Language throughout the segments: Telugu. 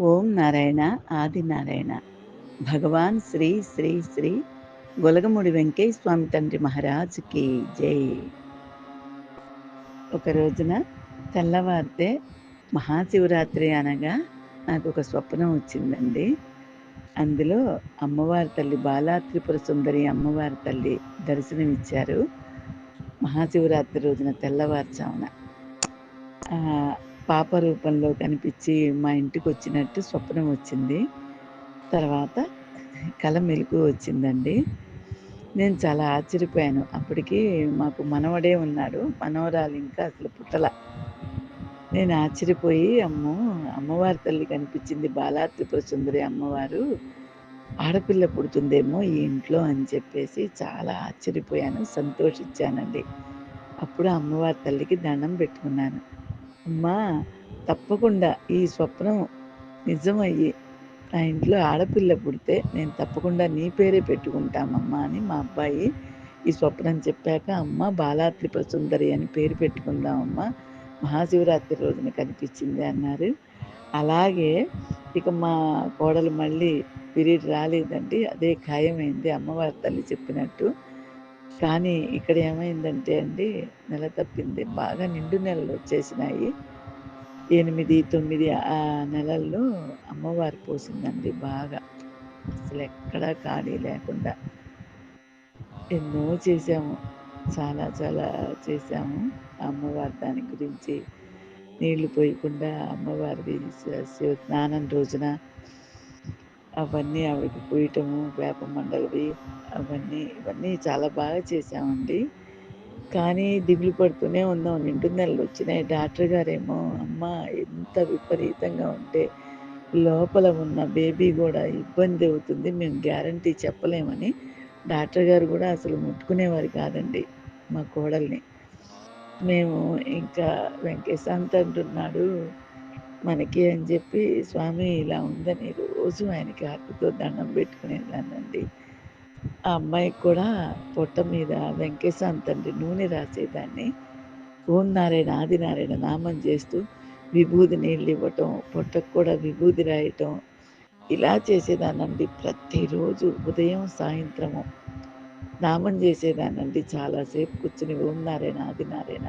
ఓం నారాయణ ఆది నారాయణ. భగవాన్ శ్రీ శ్రీ శ్రీ గొలగముడి వెంకయ్య స్వామి తండ్రి మహారాజుకి జై. ఒక రోజున తెల్లవారితే మహాశివరాత్రి అనగా నాకు ఒక స్వప్నం వచ్చిందండి. అందులో అమ్మవారి తల్లి బాలా త్రిపుర సుందరి అమ్మవారి తల్లి దర్శనమిచ్చారు. మహాశివరాత్రి రోజున తెల్లవారుజామున. పాప రూపంలో కనిపించి మా ఇంటికి వచ్చినట్టు స్వప్నం వచ్చింది. తర్వాత కళ మెలకు వచ్చిందండి. నేను చాలా ఆశ్చర్యపోయాను. అప్పటికి మాకు మనవడే ఉన్నాడు. మనవరాలు ఇంకా అసలు పుట్టల. నేను ఆశ్చర్యపోయి అమ్మో అమ్మవారి తల్లి కనిపించింది బాలా త్రిపుర సుందరి అమ్మవారు. ఆడపిల్ల పుడుతుందేమో ఈ ఇంట్లో అని చెప్పేసి చాలా ఆశ్చర్యపోయాను సంతోషించానండి. అప్పుడు అమ్మవారి తల్లికి దండం పెట్టుకున్నాను. అమ్మా తప్పకుండా ఈ స్వప్నం నిజమయ్యి ఆ ఇంట్లో ఆడపిల్ల పుడితే నేను తప్పకుండా నీ పేరే పెట్టుకుంటామమ్మా అని మా అబ్బాయి ఈ స్వప్నం చెప్పాక అమ్మ బాలాత్రిప సుందరి అని పేరు పెట్టుకుందామమ్మా మహాశివరాత్రి రోజున కనిపించింది అన్నారు. అలాగే ఇక మా కోడలు మళ్ళీ పిరియడ్ రాలేదండి అదే ఖాయమైంది అమ్మవారి తల్లి చెప్పినట్టు. కానీ ఇక్కడ ఏమైందంటే అండి నెల తప్పింది. బాగా నిండు నెలలు వచ్చేసినాయి. ఎనిమిది తొమ్మిది ఆ నెలల్లో అమ్మవారు పోసిందండి బాగా. అసలు ఎక్కడా ఖాళీ లేకుండా. ఎన్నో చేసాము చాలా చాలా చేసాము అమ్మవారి దాని గురించి. నీళ్ళు పోయకుండా అమ్మవారిది స్నానం రోజున అవన్నీ ఆవిడకి పూయటము వేప మండలవి అవన్నీ ఇవన్నీ చాలా బాగా చేసామండి కానీ దిగులు పడుతూనే ఉన్నాం. నిండు నెలలు వచ్చినాయి. డాక్టర్ గారేమో అమ్మ ఎంత విపరీతంగా ఉంటే లోపల ఉన్న బేబీ కూడా ఇబ్బంది అవుతుంది. మేము గ్యారంటీ చెప్పలేమని డాక్టర్ గారు కూడా అసలు ముట్టుకునేవారు కాదండి మా కోడల్ని. మేము ఇంకా వెంకటేశాంత్ అంటున్నాడు మనకి అని చెప్పి స్వామి ఇలా ఉందని రోజు ఆయనకి ఆకుతో దండం పెట్టుకునేదానండి ఆ అమ్మాయికి కూడా పొట్ట మీద వెంకటేశాంత్ తండ్రి నూనె రాసేదాన్ని. ఓం నారాయణ ఆది నారాయణ నామం చేస్తూ విభూది నీళ్ళు ఇవ్వటం పొట్టకు కూడా విభూది రాయటం ఇలా చేసేదానండి ప్రతిరోజు ఉదయం సాయంత్రము నామం చేసేదానండి చాలాసేపు కూర్చుని ఓం నారాయణ ఆది నారాయణ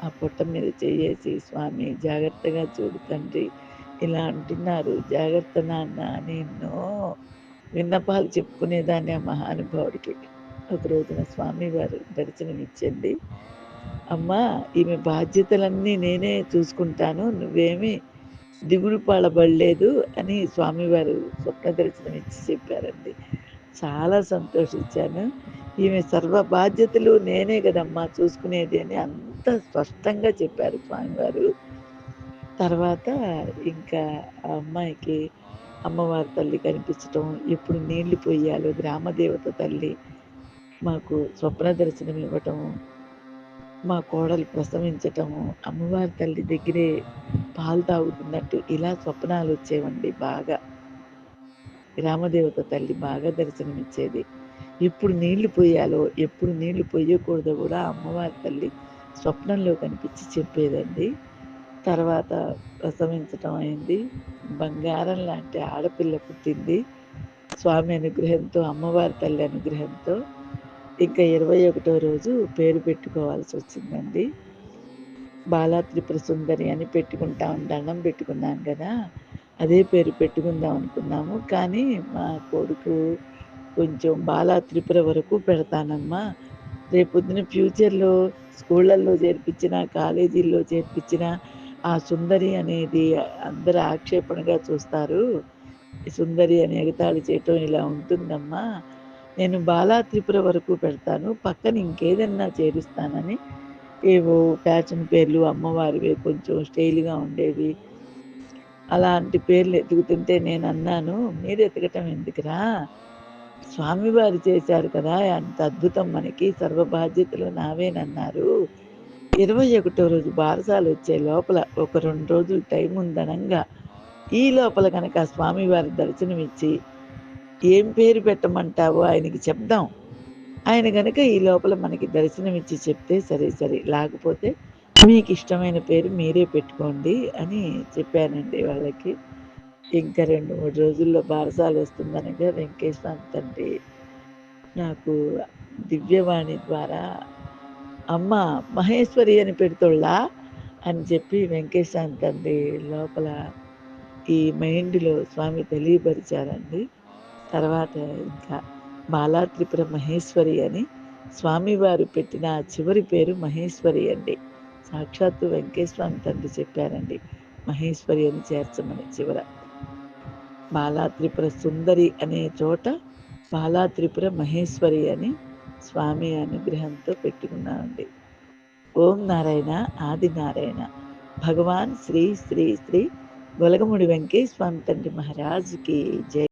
ఆ పొట్ట మీద చేయేసి స్వామి జాగ్రత్తగా చూడు తండ్రి. ఇలా అంటున్నారు. జాగ్రత్త నాన్న అని ఎన్నో విన్నపాలు చెప్పుకునేదాన్ని ఆ మహానుభావుడికి. ఒక రోజున స్వామివారు దర్శనమిచ్చండి అమ్మా ఈమె బాధ్యతలన్నీ నేనే చూసుకుంటాను. నువ్వేమీ దిగుడు పాడబడలేదు అని స్వామివారు స్వప్న దర్శనం ఇచ్చి చెప్పారండి. చాలా సంతోషించాను. ఈమె సర్వ బాధ్యతలు నేనే కదమ్మా చూసుకునేది అని అంత స్పష్టంగా చెప్పారు స్వామివారు. తర్వాత ఇంకా ఆ అమ్మాయికి అమ్మవారి తల్లి కనిపించటం ఎప్పుడు నీళ్ళు పోయాలో గ్రామదేవత తల్లి మాకు స్వప్న దర్శనం ఇవ్వటము మా కోడలు ప్రసవించటము అమ్మవారి తల్లి దగ్గరే పాలు తాగుతున్నట్టు ఇలా స్వప్నాలు వచ్చేవండి బాగా. గ్రామదేవత తల్లి బాగా దర్శనమిచ్చేది ఎప్పుడు నీళ్ళు పోయాలో ఎప్పుడు నీళ్ళు పోయకూడదో కూడా అమ్మవారి తల్లి స్వప్నంలో కనిపించి చెప్పేదండి. తర్వాత ప్రసవించటం అయింది. బంగారం లాంటి ఆడపిల్ల పుట్టింది. స్వామి అనుగ్రహంతో అమ్మవారి తల్లి అనుగ్రహంతో ఇంకా ఇరవై ఒకటో రోజు పేరు పెట్టుకోవాల్సి వచ్చిందండి. బాలా త్రిపుర సుందరి అని పెట్టుకుంటాం దండం పెట్టుకున్నాను కదా అదే పేరు పెట్టుకుందాం అనుకున్నాము. కానీ మా కొడుకు కొంచెం బాలా త్రిపుర వరకు పెడతానమ్మా. రేపొద్దున ఫ్యూచర్లో స్కూళ్ళల్లో చేర్పించిన కాలేజీల్లో చేర్పించిన ఆ సుందరి అనేది అందరు ఆక్షేపణగా చూస్తారు. సుందరి అని ఎగతాళి చేయటం ఇలా ఉంటుందమ్మా. నేను బాలా త్రిపుర వరకు పెడతాను. పక్కన ఇంకేదన్నా చేరుస్తానని. ఏవో ఫ్యాషన్ పేర్లు అమ్మవారివే కొంచెం స్టైల్గా ఉండేవి. అలాంటి పేర్లు ఎతుకుతుంటే నేను అన్నాను మీరు ఎతకటం ఎందుకురా? స్వామివారు చేశారు కదా అంత అద్భుతం మనకి సర్వ బాధ్యతలు నావేనన్నారు. ఇరవై ఒకటో రోజు బారసాలు వచ్చే లోపల ఒక రెండు రోజులు టైం ఉందనంగా. ఈ లోపల కనుక స్వామివారి దర్శనమిచ్చి ఏం పేరు పెట్టమంటావో ఆయనకి చెప్దాం. ఆయన కనుక ఈ లోపల మనకి దర్శనమిచ్చి చెప్తే సరే సరే లేకపోతే మీకు ఇష్టమైన పేరు మీరే పెట్టుకోండి అని చెప్పానండి వాళ్ళకి. ఇంకా 2, 3 రోజుల్లో బారసాలు వస్తుందనగా వెంకటేశ్వర తండ్రి నాకు దివ్యవాణి ద్వారా అమ్మ మహేశ్వరి అని పెడుతుళ్ళా అని చెప్పి వెంకటేశ్వర తండ్రి లోపల ఈ మైండ్‌లో స్వామి తెలియపరిచారండి. తర్వాత ఇంకా బాలా త్రిపుర మహేశ్వరి అని స్వామివారు పెట్టిన చివరి పేరు మహేశ్వరి అండి. సాక్షాత్తు వెంకటేశ్వర తండ్రి చెప్పారండి. మహేశ్వరి అని చేర్చమని చివర. బాలాత్రిపుర సుందరి అనే చోట బాలాత్రిపుర మహేశ్వరి అని స్వామి అనుగ్రహంతో పెట్టుకున్నామండి ఓం నారాయణ ఆది నారాయణ భగవాన్ శ్రీ శ్రీ శ్రీ గొలగముడి వెంకటేశ్వర తండ్రి మహారాజుకి జై.